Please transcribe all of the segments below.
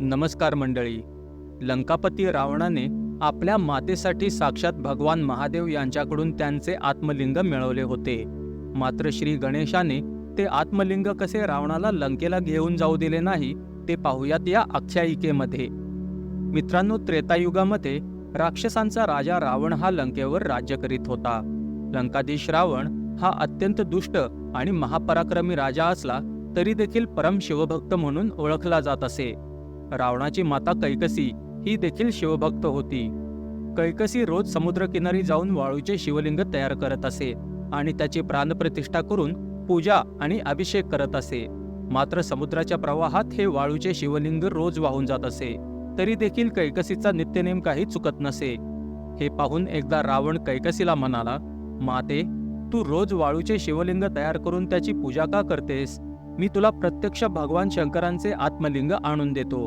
नमस्कार मंडळी. लंकापती रावणाने आपल्या मातेसाठी साक्षात भगवान महादेव यांच्याकडून त्यांचे आत्मलिंग मिळवले होते. मात्र श्री गणेशाने ते आत्मलिंग कसे रावणाला लंकेला घेऊन जाऊ दिले नाही ते पाहूयात या आख्यायिकेमध्ये. मित्रांनो त्रेतायुगामध्ये राक्षसांचा राजा रावण हा लंकेवर राज्य करीत होता. लंकाधीश रावण हा अत्यंत दुष्ट आणि महापराक्रमी राजा असला तरी देखील परम शिवभक्त म्हणून ओळखला जात असे. रावणाची माता कैकसी ही देखील शिवभक्त होती. कैकसी रोज समुद्रकिनारी जाऊन वाळूचे शिवलिंग तयार करत असे आणि त्याची प्राणप्रतिष्ठा करून पूजा आणि अभिषेक करत असे. मात्र समुद्राच्या प्रवाहात हे वाळूचे शिवलिंग रोज वाहून जात असे. तरी देखील कैकसीचा नित्यनेम काही चुकत नसे. हे पाहून एकदा रावण कैकसीला म्हणाला माते तू रोज वाळूचे शिवलिंग तयार करून त्याची पूजा का करतेस? मी तुला प्रत्यक्ष भगवान शंकरांचे आत्मलिंग आणून देतो.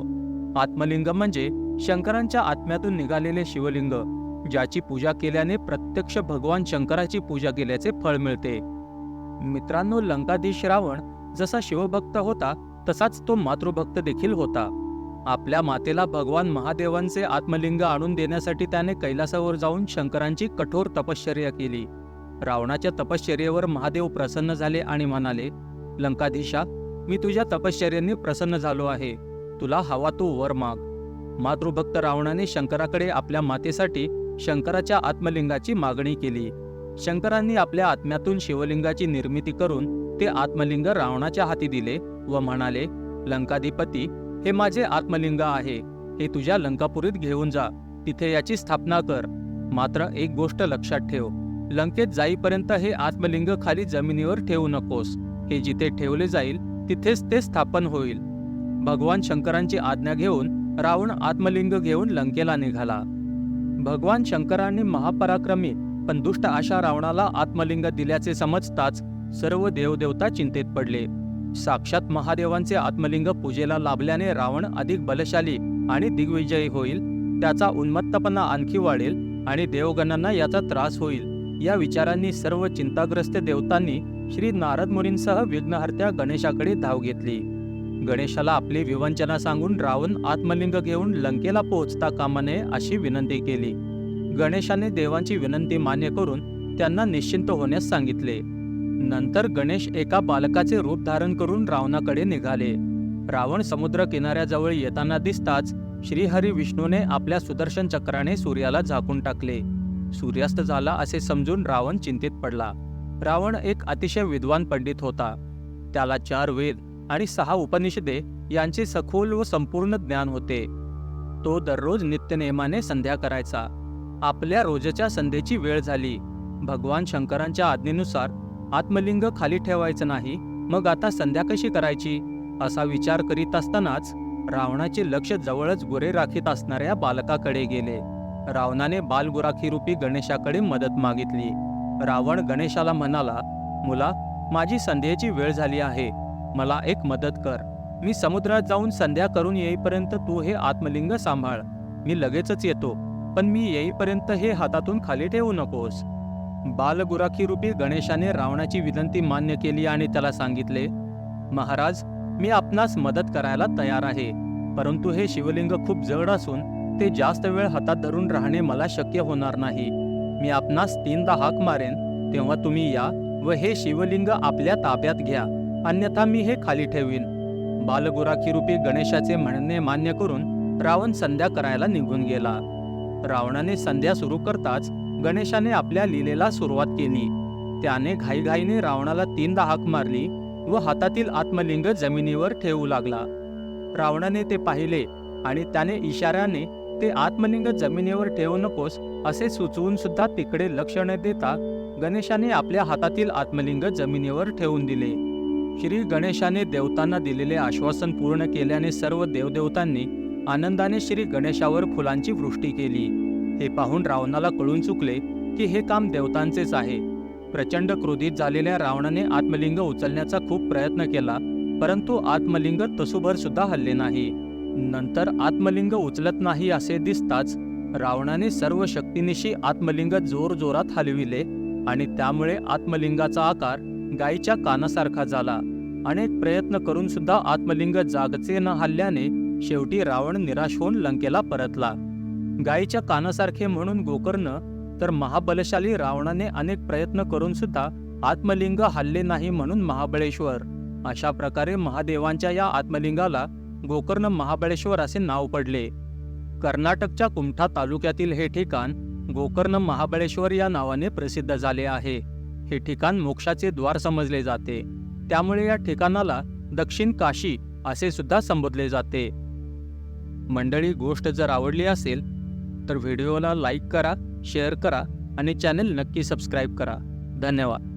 आत्मलिंग म्हणजे शंकरांच्या आत्म्यातून निघालेले शिवलिंग ज्याची पूजा केल्याने प्रत्यक्ष भगवान शंकराची पूजा केल्याचे फळ मिळते. मित्रांनो लंकाधीश रावण जसा शिवभक्त होता तसाच तो मातृभक्त देखील होता. आपल्या मातेला भगवान महादेवांचे आत्मलिंग आणून देण्यासाठी त्याने कैलासावर जाऊन शंकरांची कठोर तपश्चर्या केली. रावणाच्या तपश्चर्येवर महादेव प्रसन्न झाले आणि म्हणाले लंकाधीशा मी तुझ्या तपश्चर्याने प्रसन्न झालो आहे. तुला हवा तो वर माग. मातृभक्त रावणाने शंकराकडे आपल्या मातेसाठी शंकराच्या आत्मलिंगाची मागणी केली. शंकरांनी आपल्या आत्म्यातून शिवलिंगाची निर्मिती करून ते आत्मलिंग रावणाच्या हाती दिले व म्हणाले लंकाधिपती हे माझे आत्मलिंग आहे. हे तुझ्या लंकापुरीत घेऊन जा. तिथे याची स्थापना कर. मात्र एक गोष्ट लक्षात ठेव. लंकेत जाईपर्यंत हे आत्मलिंग खाली जमिनीवर ठेवू नकोस. हे जिथे ठेवले जाईल तिथेच ते स्थापन होईल. भगवान शंकरांची आज्ञा घेऊन रावण आत्मलिंग घेऊन लंकेला निघाला. भगवान शंकरांनी महापराक्रमी पण दुष्ट आशा रावणाला आत्मलिंग दिल्याचे समजताच सर्व देवदेवता चिंतेत पडले. साक्षात महादेवांचे आत्मलिंग पूजेला लाभल्याने रावण अधिक बलशाली आणि दिग्विजयी होईल त्याचा उन्मत्तपणा आणखी वाढेल आणि देवगणांना याचा त्रास होईल. या विचारांनी सर्व चिंताग्रस्त देवतांनी श्री नारद मुनींसह विघ्नहर्त्या गणेशाकडे धाव घेतली. गणेशाला आपली विवंचना सांगून रावण आत्मलिंग घेऊन लंकेला पोहोचता कामा नये अशी विनंती केली. गणेशाने देवांची विनंती मान्य करून त्यांना निश्चिंत होण्यास सांगितले. नंतर गणेश एका बालकाचे रूप धारण करून रावणाकडे निघाले. रावण समुद्र किनाऱ्याजवळ येताना दिसताच श्रीहरी विष्णूने आपल्या सुदर्शन चक्राने सूर्याला झाकून टाकले. सूर्यास्त झाला असे समजून रावण चिंतित पडला. रावण एक अतिशय विद्वान पंडित होता. त्याला चार वेद आणि सहा उपनिषदे यांचे सखोल व संपूर्ण ज्ञान होते. तो दररोज नित्यनेमाने संध्या करायचा. आपल्या रोजच्या संध्येची वेळ झाली. भगवान शंकरांच्या आज्ञेनुसार आत्मलिंग खाली ठेवायचं नाही मग आता संध्या कशी करायची? असा विचार करीत असतानाच रावणाचे लक्ष जवळच गुरे राखीत असणाऱ्या बालकाकडे गेले. रावणाने बालगुराखीरूपी गणेशाकडे मदत मागितली. रावण गणेशाला म्हणाला मुला माझी संध्याची वेळ झाली आहे. मला एक मदत कर. मी समुद्रात जाऊन संध्या करून येईपर्यंत तू हे आत्मलिंग सांभाळ. मी लगेचच येतो पण मी येईपर्यंत हे हातातून खाली ठेवू नकोस. बालगुराखीरूपी गणेशाने रावणाची विनंती मान्य केली आणि त्याला सांगितले महाराज मी आपणास मदत करायला तयार आहे. परंतु हे शिवलिंग खूप जड असून ते जास्त वेळ हातात धरून राहणे मला शक्य होणार नाही. मी आपणास तीनदा हाक मारेन तेव्हा तुम्ही या व हे शिवलिंग आपल्या ताब्यात घ्या. अन्यथा मी हे खाली ठेवीन. बालगुराखीरूपी गणेशाचे म्हणणे मान्य करून रावण संध्या करायला निघून गेला. रावणाने संध्या सुरू करताच गणेशाने आपल्या लीलेला सुरुवात केली. त्याने घाईघाईने रावणाला तीनदा हाक मारली व हातातील आत्मलिंग जमिनीवर ठेवू लागला. रावणाने ते पाहिले आणि त्याने इशाऱ्याने ते आत्मलिंग जमिनीवर ठेवू नकोस असे सुचवून सुद्धा तिकडे लक्ष न देता गणेशाने आपल्या हातातील आत्मलिंग जमिनीवर ठेवून दिले. श्री गणेशाने देवतांना दिलेले आश्वासन पूर्ण केल्याने सर्व देवदेवतांनी आनंदाने श्री गणेशावर फुलांची वृष्टी केली. हे पाहून रावणाला कळून चुकले की हे काम देवतांचेच आहे. प्रचंड क्रोधित झालेल्या रावणाने आत्मलिंग उचलण्याचा खूप प्रयत्न केला परंतु आत्मलिंग तसुभर सुद्धा हल्ले नाही. नंतर आत्मलिंग उचलत नाही असे दिसताच रावणाने सर्व शक्तीनिशी आत्मलिंग जोर जोरात हलविले आणि त्यामुळे आत्मलिंगाचा आकार गायीच्या कानासारखा झाला. अनेक प्रयत्न करून सुद्धा आत्मलिंग जागचे न हल्ल्याने शेवटी रावण निराश होऊन लंकेला परतला. गायीच्या कानासारखे म्हणून गोकर्ण तर महाबलशाली रावणाने अनेक प्रयत्न करून सुद्धा आत्मलिंग हल्ले नाही म्हणून महाबळेश्वर. अशा प्रकारे महादेवांच्या या आत्मलिंगाला गोकर्ण महाबळेश्वर असे नाव पडले. कर्नाटकच्या कुमठा तालुक्यातील हे ठिकाण गोकर्ण महाबळेश्वर या नावाने प्रसिद्ध झाले आहे. हे ठिकाण मोक्षाचे द्वार समजले जाते. त्यामुळे या ठिकाणाला दक्षिण काशी असे सुद्धा संबोधले जाते. मंडळी गोष्ट जर आवडली असेल तर व्हिडिओला लाईक करा शेअर करा आणि चॅनेल नक्की सबस्क्राईब करा. धन्यवाद.